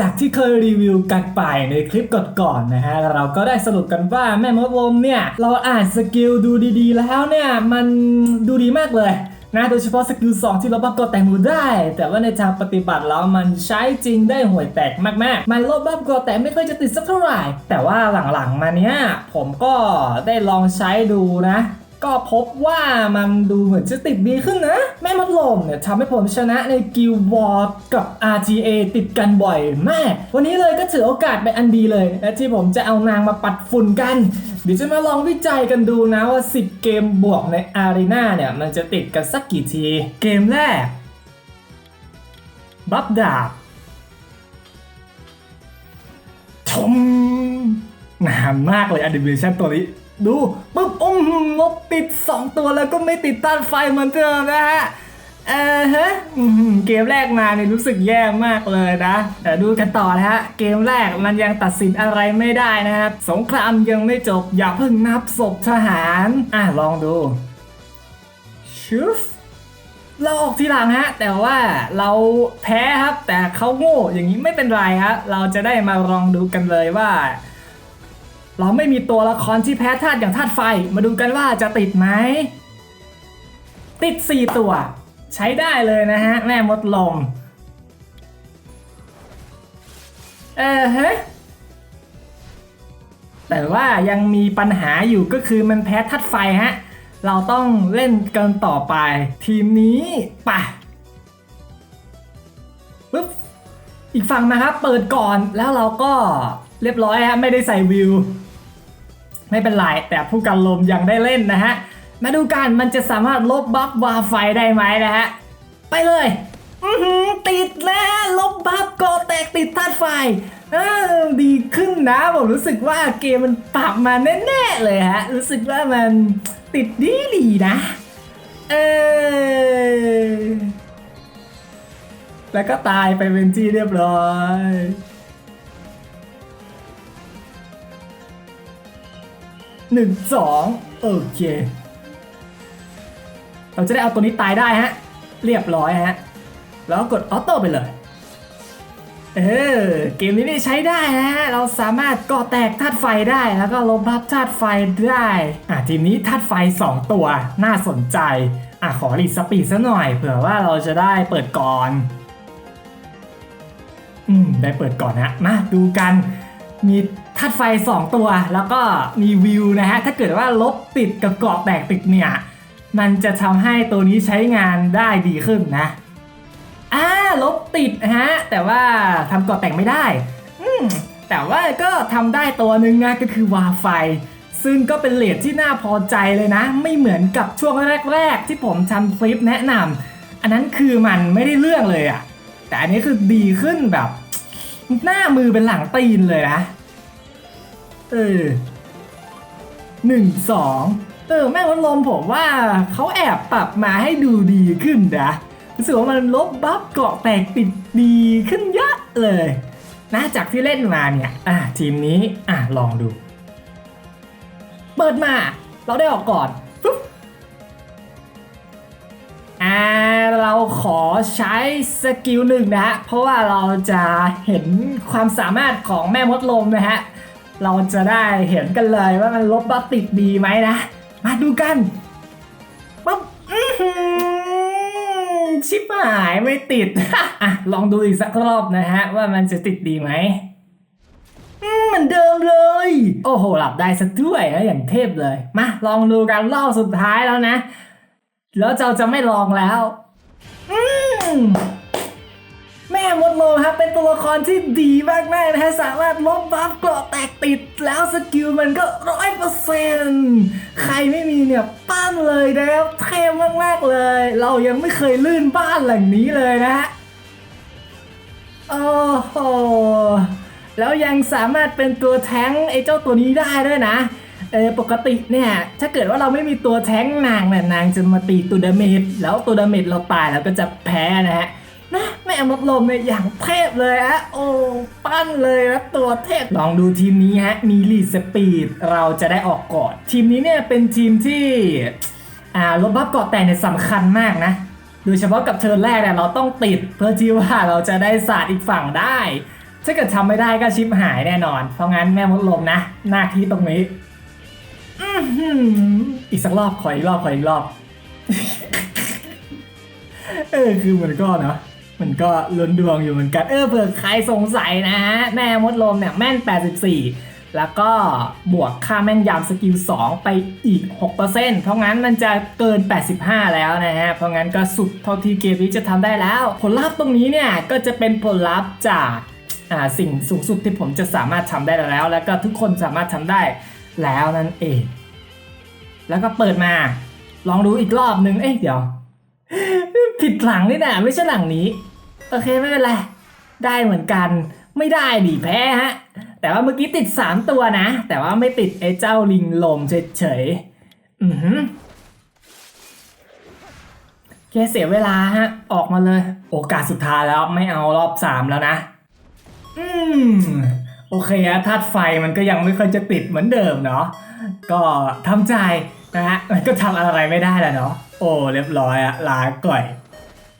จากที่เคยรีวิวกันไปในคลิปก่อนๆนะฮะเราก็ได้สรุปกันว่าแม่มดลมเนี่ย เราอ่านสกิลดูดีๆ แล้วเนี่ย มันดูดีมากเลยนะโดยเฉพาะสกิล2ที่ลบบัฟกอแตงมูได้ แต่ว่าในทางปฏิบัติแล้วมันใช้จริงได้ห่วยแตกมากๆ มันลบบัฟกอแตงไม่ค่อยจะติดสักเท่าไหร่ แต่ว่าหลังๆมาเนี้ยผมก็ได้ลองใช้ดูนะ ก็พบว่ามันดูเหมือนจะติดดีขึ้นนะ แม่มดลมเนี่ยทำให้ผมชนะในกิลวอร์กับ RTA ติดกันบ่อยมาก วันนี้เลยก็ถือโอกาสเป็นอันดีเลยนะที่ผมจะเอานางมาปัดฝุ่นกัน เดี๋ยวจะมาลองวิจัยกันดูนะว่า 10 เกมบวกในอารีนาเนี่ย มันจะติดกันสักกี่ที เกมแรก บัฟดาบชมนานมากเลยอ n นิเมชันตัวนี้ ดูปุ๊บอุ้มลบติด 2 ตัวแล้วก็ไม่ติดต้านไฟเหมือนเดิมนะฮะเออฮะเกมแรกมาเนี่ยรู้สึกแย่มากเลยนะ แต่ดูกันต่อนะฮะ เกมแรกมันยังตัดสินอะไรไม่ได้นะครับ สงครามยังไม่จบ อย่าเพิ่งนับศพทหาร อะ ลองดูชุฟเราออกทีหลังฮะ แต่ว่าเราแพ้ครับแต่เขาโง่อย่างนี้ไม่เป็นไรฮะเราจะได้มาลองดูกันเลยว่า เราไม่มีตัวละครที่แพ้ธาตุอย่างธาตุไฟ มาดูกันว่าจะติดไหม ติด 4 ตัว ใช้ได้เลยนะฮะ แม่มดลม เออฮะ แต่ว่ายังมีปัญหาอยู่ก็คือมันแพ้ธาตุไฟฮะ เราต้องเล่นกันต่อไป ทีมนี้ไป่ะปึ๊บอีกฝั่งนะครับ เปิดก่อนแล้วเราก็เรียบร้อยฮะไม่ได้ใส่วิว ไม่เป็นไรแต่ผู้กันลมยังได้เล่นนะฮะ มาดูกันมันจะสามารถลบบัฟวาไฟได้ไหมนะฮะ ไปเลยอือหือติดแล้วลบบัฟก็แตกติดธาตุไฟดีขึ้นนะผมรู้สึกว่าเกมมันปรับมาแน่ๆเลยฮะ รู้สึกว่ามันติดดีดีๆนะ เออแล้วก็ตายไปเป็นที่เรียบร้อย หนึ่งสองโอเค เราจะได้เอาตัวนี้ตายได้ฮะ เรียบร้อยฮะ แล้วกดออโต้ไปเลย เออ เกมนี้นี่ใช้ได้นะฮะ เราสามารถก่อแตกธาตุไฟได้แล้วก็ลบบัฟธาตุไฟได้ อะทีมนี้ธาตุไฟ 2 ตัวน่าสนใจ อะขอรีสปีดซะหน่อยเผื่อว่าเราจะได้เปิดก่อน อืม ได้เปิดก่อนนะมาดูกัน มีธาตุไฟ 2 ตัว แล้วก็มีวิวนะฮะ ถ้าเกิดว่าลบติดกับเกาะแตกติดเนี่ย มันจะทำให้ตัวนี้ใช้งานได้ดีขึ้นนะอ่าลบติดฮะ แต่ว่าทำเกาะแตกไม่ได้ อืมแต่ว่าก็ทำได้ตัวหนึ่งนะ ก็คือวาไฟ ซึ่งก็เป็นเลทที่น่าพอใจเลยนะ ไม่เหมือนกับช่วงแรก ๆ ที่ผมทำคลิปแนะนำอันนั้นคือมันไม่ได้เรื่องเลยอะแต่อันนี้คือดีขึ้นแบบ หน้ามือเป็นหลังตีนเลยนะ เออหนึ่งสองเออแม่วัดลมผมว่าเขาแอบปรับมาให้ดูดีขึ้นนะรู้สึกว่ามันลบบัฟเกาะแตกติดดีขึ้นเยอะเลยนะจากที่เล่นมาเนี่ย อะทีมนี้อะลองดู เปิดมา เราได้ออกก่อน เราขอใช้สกิลหนึ่งนะฮะ เพราะว่าเราจะเห็นความสามารถของแม่มดลมนะฮะ เราจะได้เห็นกันเลยว่ามันลบบัฟติดดีไหมนะ มาดูกันปั๊บชิบหายไม่ติด อะ ลองดูอีกสักรอบนะฮะ ว่ามันจะติดดีไหมมเหมือนเดิมเลย โอ้โห หลับได้ซะด้วยนะอย่างเทพเลย มา ลองดูกันรอบสุดท้ายแล้วนะ แล้วเราจะไม่ลองแล้ว แม่มดโลครับเป็นตัวละครที่ดีมากๆนะฮะสามารถลบบัฟเกราะแตกติดแล้วสกิลมันก็ร้อยเปอร์เซ็นต์ใครไม่มีเนี่ยปั้นเลยนะครับเท่มากๆเลย เรายังไม่เคยลื่นบ้านหลังนี้เลยนะฮะโอ้โหแล้วยังสามารถเป็นตัวแท้งไอ้เจ้าตัวนี้ได้ด้วยนะ เออปกติเนี่ย ถ้าเกิดว่าเราไม่มีตัวแท้งนางเนี่ยนางจะมาตีตัวดาเมจแล้วตัวดาเมจเราตายแล้วก็จะแพ้นะฮะนะแม่มดลมเนี่ยอย่างเทพเลยฮะโอ้ปั้นเลยนะตัวเทพลองดูทีมนี้ฮะมีลีดสปีดเราจะได้ออกก่อนทีมนี้เนี่ยเป็นทีมที่อ่าลบบัฟเกาะแตกเนี่ยสำคัญมากนะโดยเฉพาะกับเทิร์นแรกเนี่ยเราต้องติดเพื่อที่ว่าเราจะได้ศาสตร์อีกฝั่งได้ ถ้าเกิดทำไม่ได้ก็ชิปหายแน่นอน เพราะงั้นแม่มดลมนะ หน้าที่ตรงนี้ อีกสักรอบขออีกรอบขออีกรอบ เออคือมันก็เนาะมันก็ล้นดวงอยู่เหมือนกัน เออเผื่อใครสงสัยนะฮะ แม่มดลมเนี่ย แม่น 84 แล้วก็บวกค่าแม่นยำสกิล 2 ไปอีก 6%เพราะงั้นมันจะเกิน 85 แล้วนะฮะ เพราะงั้นก็สุดเท่าที่เกมนี้จะทำได้แล้ว ผลลัพธ์ตรงนี้เนี่ย ก็จะเป็นผลลัพธ์จากสิ่งสูงสุดที่ผมจะสามารถทำได้แล้ว แล้วก็ทุกคนสามารถทำได้ แล้วนั่นเอง แล้วก็เปิดมา ลองดูอีกรอบนึง เอ๊ะเดี๋ยว ผิดหลังนี่นะไม่ใช่หลังนี้ โอเคไม่เป็นไร ได้เหมือนกัน ไม่ได้ดิแพ้ฮะ แต่ว่าเมื่อกี้ติด 3 ตัวนะ แต่ว่าไม่ติดไอ้เจ้าลิงลมเฉยๆ อือหือแค่เสียเวลาฮะ ออกมาเลย โอกาสสุดท้ายแล้วไม่เอารอบ3แล้วนะ อืม โอเคอะธาตุไฟมันก็ยังไม่ค่อยจะติดเหมือนเดิมเนาะก็ทำใจนะฮะมันก็ทำอะไรไม่ได้แล้วเนาะโอ้เรียบร้อยอะลาก่อย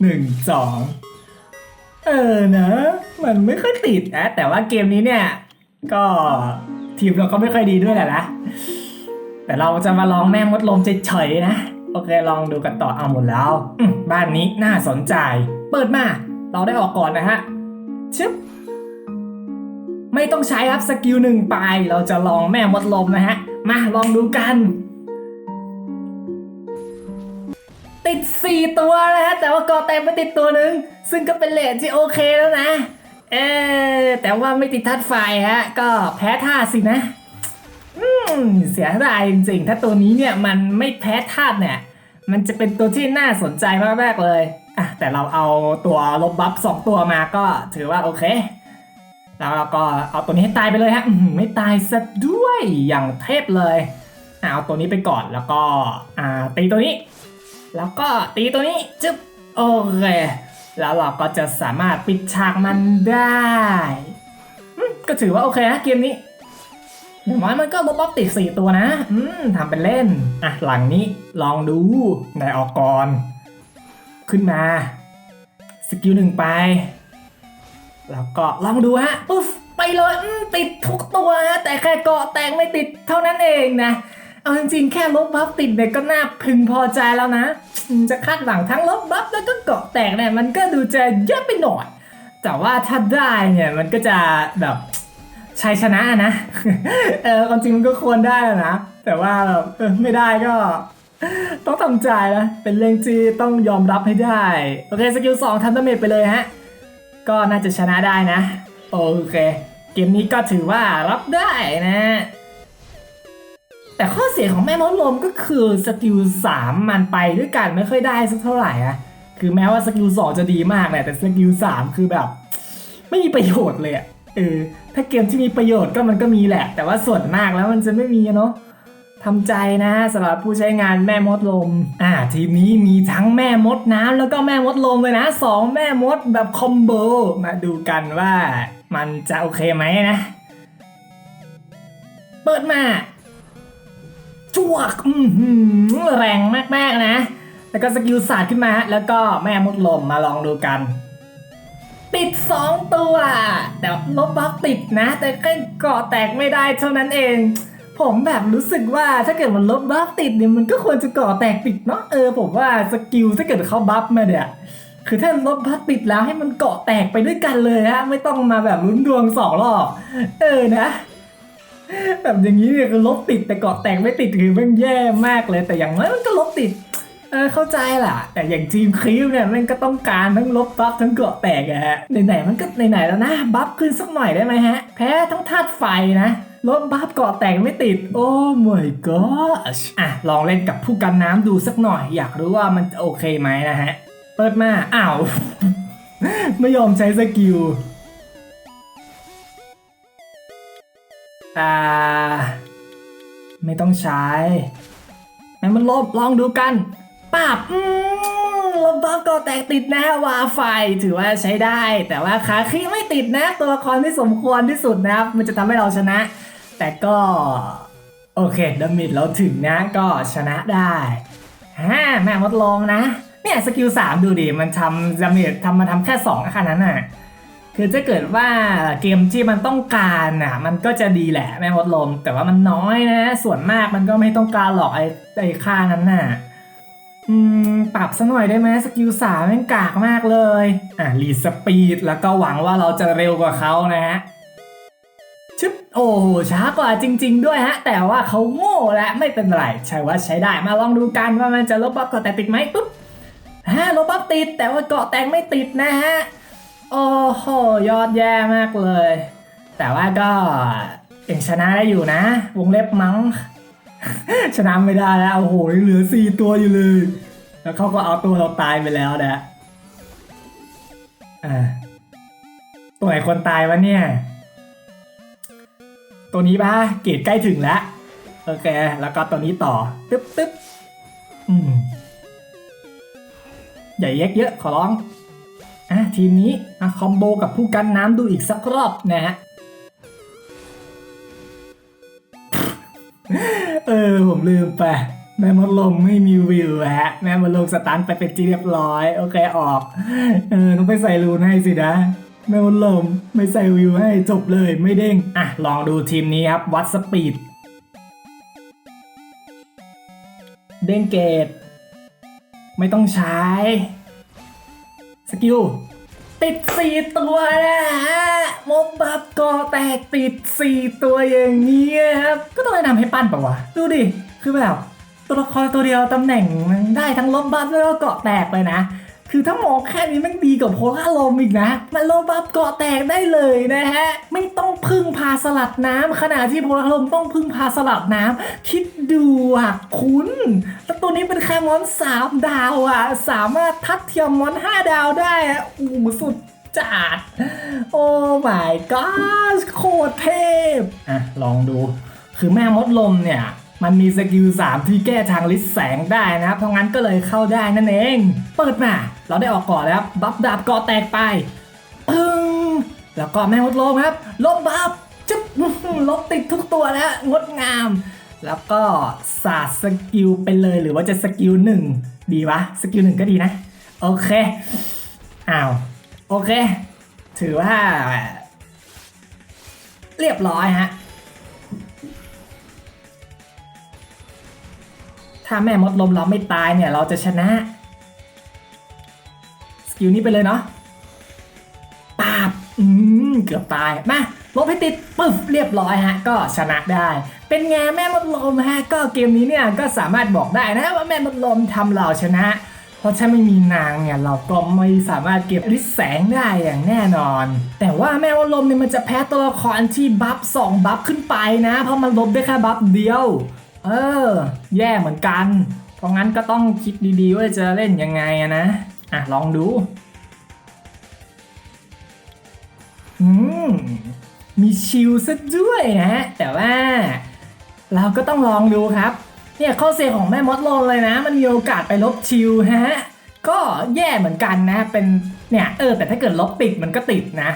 หนึ่งสองเออนะมันไม่ค่อยติดนะแต่ว่าเกมนี้เนี่ยก็ทีมเราก็ไม่ค่อยดีด้วยแหละนะแต่เราจะมาลองแม่งมดลมเฉยๆนะโอเคลองดูกันต่อเอาหมดแล้วบ้านนี้น่าสนใจ เปิดมา เราได้ออกก่อนนะฮะชึบ ไม่ต้องใช้ครับสกิลหนึ่งไป เราจะลองแม่มดลมนะฮะ มาลองดูกัน ติด 4 ตัวนะฮะ แต่ว่ากอแตมไม่ติดตัวหนึ่ง ซึ่งก็เป็นเลทที่โอเคแล้วนะ เออแต่ว่าไม่ติดทัดไฟฮะ ก็แพ้ท่าสินะ อืม เสียดายจริงๆ ถ้าตัวนี้เนี่ยมันไม่แพ้ธาตุเนี่ย มันจะเป็นตัวที่น่าสนใจมากๆเลยอะแต่เราเอาตัวลบบัฟสองตัวมาก็ถือว่าโอเค แล้วเราก็เอาตัวนี้ให้ตายไปเลยฮะไม่ตายซะด้วยอย่างเทพเลยเอาตัวนี้ไปก่อนแล้วก็อ่าตีตัวนี้ แล้วก็ตีตัวนี้จึ๊บโอเคแล้วเราก็จะสามารถปิดฉากมันได้ ก็ถือว่าโอเคนะเกมนี้อย่างน้อยมันก็ลบล็อกติดสี่ตัวนะ อืมทำเป็นเล่น อะหลังนี้ลองดูในออกก่อน ขึ้นมา สกิลหนึ่งไป แล้วก็ลองดูฮะปุ๊บไปเลยติดทุกตัวฮะแต่แค่เกาะแตกไม่ติดเท่านั้นเองนะเอาจริงๆ แค่ลบบัฟติดเนี่ยก็น่าพึงพอใจแล้วนะ จะคาดหวังทั้งลบบัฟแล้วก็เกาะแตกเนี่ยมันก็ดูจะเยอะไปหน่อย แต่ว่าถ้าได้เนี่ยมันก็จะแบบชัยชนะนะ เออความจริงมันก็ควรได้นะ แต่ว่าแบบไม่ได้ก็ต้องทำใจนะ เป็นเรื่องที่ต้องยอมรับให้ได้ โอเค สกิลสองทำดาเมจไปเลยฮะ ก็น่าจะชนะได้นะ โอเค เกมนี้ก็ถือว่ารับได้นะ แต่ข้อเสียของแม่มดลมก็คือสกิล3มันไปด้วยกันไม่ค่อยได้สักเท่าไหร่อะคือแม้ว่าสกิล2จะดีมากแหละแต่สกิล3คือแบบ ไม่มีประโยชน์เลยอะเออถ้าเกมที่มีประโยชน์ก็มันก็มีแหละ แต่ว่าส่วนมากแล้วมันจะไม่มีเนาะ ทำใจนะสำหรับผู้ใช้งานแม่มดลม อ่า ทีมนี้มีทั้งแม่มดน้ำแล้วก็แม่มดลมเลยนะสองแม่มดแบบคอมโบมาดูกันว่ามันจะโอเคไหมนะ เปิดมาจวกอืแรงมากๆนะ แล้วก็สกิลศาสตร์ขึ้นมา แล้วก็แม่มดลมมาลองดูกัน ติด 2 ตัว แต่ลบบัฟติดนะ แต่แค่เกาะแตกไม่ได้เท่านั้นเอง ผมแบบรู้สึกว่าถ้าเกิดมันลบบัฟติดเนี่ยมันก็ควรจะเกาะแตกติดเนาะเออผมว่าสกิลถ้าเกิดเขาบัฟมาเนี่ยคือถ้าลบบัฟติดแล้วให้มันเกาะแตกไปด้วยกันเลยฮะไม่ต้องมาแบบลุ้นดวงสองรอบเออนะ แบบอย่างนี้เนี่ยคือลบติดแต่เกาะแตกไม่ติดคือมันแย่มากเลย แต่อย่างน้อยมันก็ลบติดเออเข้าใจล่ะ แต่อย่างทีมครีวเนี่ยมันก็ต้องการทั้งลบบัฟทั้งเกาะแตกอะฮะไหนๆมันก็ไหนๆแล้วนะบัฟขึ้นสักหน่อยได้ไหมฮะ แพ้ทั้งธาตุไฟนะ ลบบัฟเกาะแตกไม่ติด โอ้ my gosh อะ ลองเล่นกับผู้กันน้ำดูสักหน่อย อยากรู้ว่ามันจะโอเคไหมนะฮะ เปิดมา อ้าว ไม่ยอมใช้สกิลอ่า ไม่ต้องใช้แม่มันลบลองดูกันปับอืมลบบัฟก็แตกติดนะวาไฟถือว่าใช้ได้ แต่ว่าขาคีไม่ติดนะ ตัวละครที่สมควรที่สุดนะครับ มันจะทำให้เราชนะ แต่ก็ โอเคดามิดเราถึงนะก็ชนะได้ฮ่าแม่มดลองนะ เนี่ยสกิลสามดูดิ มันทำดามิดทำมาทำแค่สองแค่นั้นน่ะคือถ้าเกิดว่าเกมที่มันต้องการน่ะ มันก็จะดีแหละแม่มดลม แต่ว่ามันน้อยนะ ส่วนมากมันก็ไม่ต้องการหรอกไอ้ไอ้ค่านั้นน่ะอืมปรับซะหน่อยได้ไหมสกิลสามแม่งกากมากเลย อะรีสปีดแล้วก็หวังว่าเราจะเร็วกว่าเขานะฮะ ชึบโอ้โหช้ากว่าจริง ๆ ด้วยฮะ แต่ว่าเขาโง่และไม่เป็นไรใช่ว่าใช้ได้มาลองดูกันว่ามันจะลบบัฟเกาะแตกติดไหมปุ๊บฮะลบบัฟติดแต่ว่าเกาะแตกไม่ติดนะฮะโอ้โหยอดแย่มากเลย แต่ว่าก็ยังชนะได้อยู่นะ วงเล็บมั้ง ชนะไม่ได้แล้วโอ้โหเหลือสี่ตัวอยู่เลย แล้วเขาก็เอาตัวเราตายไปแล้วนะอ่าตัวไหนคนตายวะเนี่ย ตัวนี้ปะเกรดใกล้ถึงแล้วโอเค แล้วก็ตัวนี้ต่อตึ๊บตึ๊บอืมอย่าเยกเยอะขอร้องอะทีมนี้มาคอมโบกับผู้กันน้ำดูอีกสักรอบนะฮะเออผมลืมไปแม่มดลมไม่มีวิวฮะ แม่มดลมสตันไปเป็นที่เรียบร้อย โอเคออก เออต้องไปใส่รูนให้สินะ แม่มดลมไม่ใส่วิวให้จบเลยไม่เด้ง อะ ลองดูทีมนี้ครับ วัดสปีด เด้งเกต ไม่ต้องใช้ สกิล ติดสี่ตัวนะฮะมบบับก็แตกติดสี่ตัวอย่างนี้ครับ ก็ต้องแนะนำให้ปั้นปะวะ ดูดิ คือแบบ ตัวละครตัวเดียวตำแหน่งได้ทั้งลบบัฟแล้วก็เกาะแตกเลยนะ คือถ้ามองแค่นี้มันดีกว่าโพล่าลมอีกนะ มันลบบัฟเกาะแตกได้เลยนะฮะ ไม่ต้องพึ่งพาสลัดน้ำขณะที่โพล่าลมต้องพึ่งพาสลัดน้ำคิดดูอะคุณแล้วตัวนี้เป็นแค่มอนสามดาวอะ สามารถทัดเทียมมอนห้าดาวได้อะอู้หูสุดจัดโอ้ my god โคตรเทพอะลองดูคือแม่มดลมเนี่ย มันมีสกิล3ที่แก้ทางลิสแสงได้นะครับ เพราะงั้นก็เลยเข้าได้นั่นเอง เปิดมา เราได้ออกก่อนแล้วครับบัฟดาบก่อแตกไปปึ้งแล้วก็แม่มดลมครับ ลบบัฟจุ๊บลบติดทุกตัวแล้วงดงาม แล้วก็สาดสกิลไปเลยหรือว่าจะสกิลหนึ่งดีวะสกิลหนึ่งก็ดีนะ โอเคอ้าวโอเค ถือว่า เรียบร้อยฮะ ถ้าแม่มดลมเราไม่ตายเนี่ย เราจะชนะ สกิลนี้ไปเลยเนาะปาบอืมเกือบตาย มาลบให้ติดปึ๊บเรียบร้อยฮะ ก็ชนะได้ เป็นไงแม่มดลมฮะ ก็เกมนี้เนี่ยก็สามารถบอกได้นะว่าแม่มดลมทำเราชนะ เพราะถ้าไม่มีนางเนี่ยเราก็ไม่สามารถเก็บริสแสงได้อย่างแน่นอน แต่ว่าแม่มดลมเนี่ยมันจะแพ้ตัวละครที่บัฟสองบัฟขึ้นไปนะ เพราะมันลบได้แค่บัฟเดียว เออ แย่เหมือนกัน เพราะงั้นก็ต้องคิดดีๆว่าจะเล่นยังไงนะ อะ ลองดูอืมมีชิลซะด้วยนะ แต่ว่า เราก็ต้องลองดูครับ เนี่ยข้อเสียของแม่มดโลนเลยนะ มันมีโอกาสไปลบชิลฮะ ก็แย่เหมือนกันนะ เป็นเนี่ยเออแต่ถ้าเกิดลบติดมันก็ติดนะ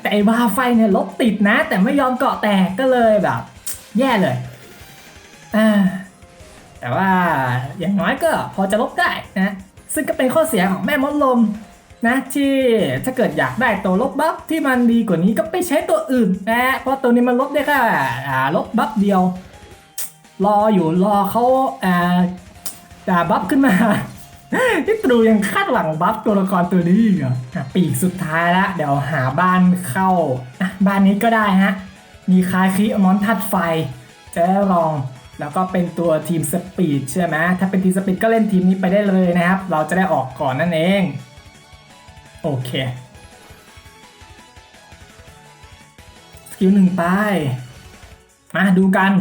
แต่ไอ้บาไฟเนี่ยลบติดนะ แต่ไม่ยอมเกาะแตกก็เลยแบบ แย่เลย แต่ว่าอย่างน้อยก็พอจะลบได้นะ ซึ่งก็เป็นข้อเสียของแม่มดลมนะที่ถ้าเกิดอยากได้ตัวลบบัฟที่มันดีกว่านี้ก็ไปใช้ตัวอื่นนะเพราะตัวนี้มันลบได้แค่ลบบัฟเดียว รออยู่รอเขาอ่าด่าบัฟขึ้นมาที่ตรูยังคาดหวังบัฟตัวละครตัวนี้อีกเหรออ่ปีกสุดท้ายละเดี๋ยวหาบ้านเข้าบ้านนี้ก็ได้ฮะมีคาคิมอนทัดไฟจะได้ลอง แล้วก็เป็นตัวทีมสปีดใช่ไหมถ้าเป็นทีมสปีดก็เล่นทีมนี้ไปได้เลยนะครับ เราจะได้ออกก่อนนั่นเอง โอเค สกิลหนึ่งไปมาดูกัน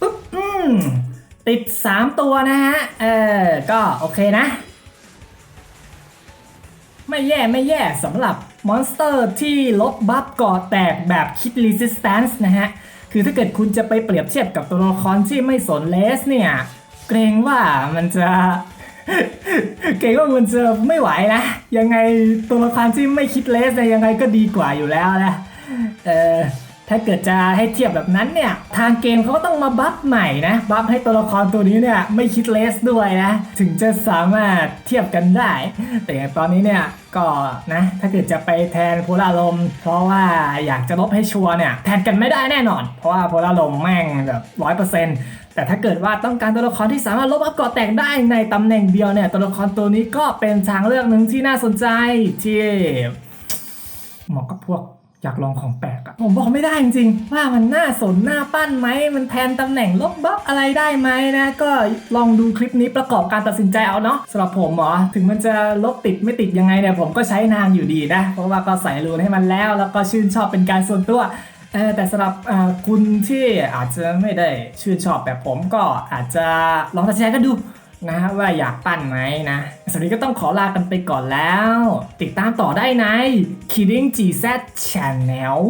ปุ๊บอืมติด 3 ตัวนะฮะ เออ ก็โอเคนะ ไม่แย่ไม่แย่สำหรับมอนสเตอร์ที่ลบบัฟก่อแตกแบบคิด resistance นะฮะ คือถ้าเกิดคุณจะไปเปรียบเทียบกับตัวละครที่ไม่สนเลสเนี่ย เกรงว่ามันจะ เกรงว่ามันจะไม่ไหวนะ ยังไงตัวละครที่ไม่คิดเลสเนี่ยยังไงก็ดีกว่าอยู่แล้วนะ เออ ถ้าเกิดจะให้เทียบแบบนั้นเนี่ย ทางเกมเขาก็ต้องมาบัฟใหม่นะบัฟให้ตัวละครตัวนี้เนี่ยไม่คิดเลสด้วยนะ ถึงจะสามารถเทียบกันได้ แต่ตอนนี้เนี่ยก็นะถ้าเกิดจะไปแทนโพลาลมเพราะว่าอยากจะลบให้ชัวร์เนี่ยแทนกันไม่ได้แน่นอน เพราะว่าโพลาลมแม่งแบบร้อยเปอร์เซ็นต์แต่ถ้าเกิดว่าต้องการตัวละครที่สามารถลบอัพเกาะแตกได้ในตำแหน่งเดียวเนี่ยตัวละครตัวนี้ก็เป็นทางเลือกหนึ่งที่น่าสนใจที่เหมาะกับพวก อยากลองของแปลกอะผมบอกไม่ได้จริงๆ ว่ามันน่าสนน่าปั้นไหม มันแทนตำแหน่งลบบัฟอะไรได้ไหมนะ ก็ลองดูคลิปนี้ประกอบการตัดสินใจเอาเนาะสำหรับผมเหรอ ถึงมันจะลบติดไม่ติดยังไงเนี่ยผมก็ใช้นานอยู่ดีนะ เพราะว่าก็ใส่รูนให้มันแล้ว แล้วก็ชื่นชอบเป็นการส่วนตัวเออแต่สำหรับอ่าคุณที่อาจจะไม่ได้ชื่นชอบแบบผมก็อาจจะลองตัดสินใจกันดู นะว่าอยากปั้นไหมนะสำหรับวันนี้ก็ต้องขอลากันไปก่อนแล้ว ติดตามต่อได้ใน Kidding GZ Channel